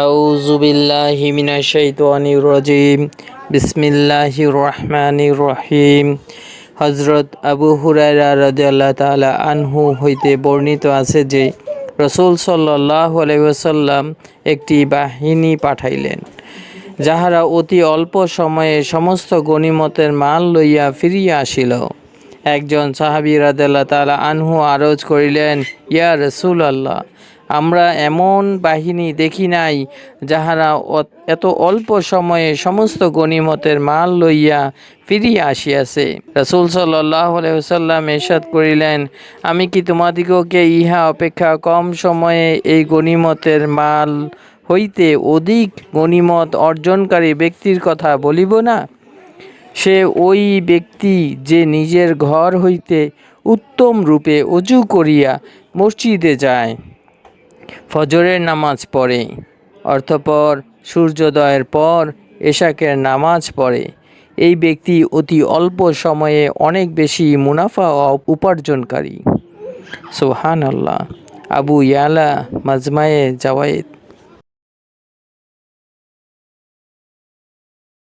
আউজুবিল্লাহিমিনাশাইতানিরজিম বিসমিল্লাহি রহমানির রহিম। হজরত আবু হুরাইরা রাজিয়াল্লাহ তালা আনহু হইতে বর্ণিত আছে যে, রসুল সাল্লাহ আলাইসাল্লাম একটি বাহিনী পাঠাইলেন, যাহারা অতি অল্প সময়ে সমস্ত গণিমতের মাল লইয়া ফিরিয়া আসিল। একজন সাহাবী রাদিয়াল্লাহ তাআলা আনহু আরজ করিলেন, ইয়া রসুল আল্লাহ আমরা এমন বাহিনী দেখি নাই যাহারা এত অল্প সময়ে সমস্ত গনিমতের মাল লইয়া ফিরিয়া আসিয়াছে। রসুল সাল্লাহ সাল্লাম এরশাদ করিলেন, আমি কি তোমাদিগকে ইহা অপেক্ষা কম সময়ে এই গনিমতের মাল হইতে অধিক গনিমত অর্জনকারী ব্যক্তির কথা বলিব না? সে ওই ব্যক্তি যে নিজের ঘর হইতে উত্তম রূপে অজু করিয়া মসজিদে যায়। ফজরের নামাজ পড়ে, অর্থপর সূর্যোদয়ের পর এশাকের নামাজ পড়ে। এই ব্যক্তি অতি অল্প সময়ে অনেক বেশি মুনাফা উপার্জনকারী। সোহান আল্লাহ আবু ইয়ালা মাজমায়ে জাওয়ায়েদ।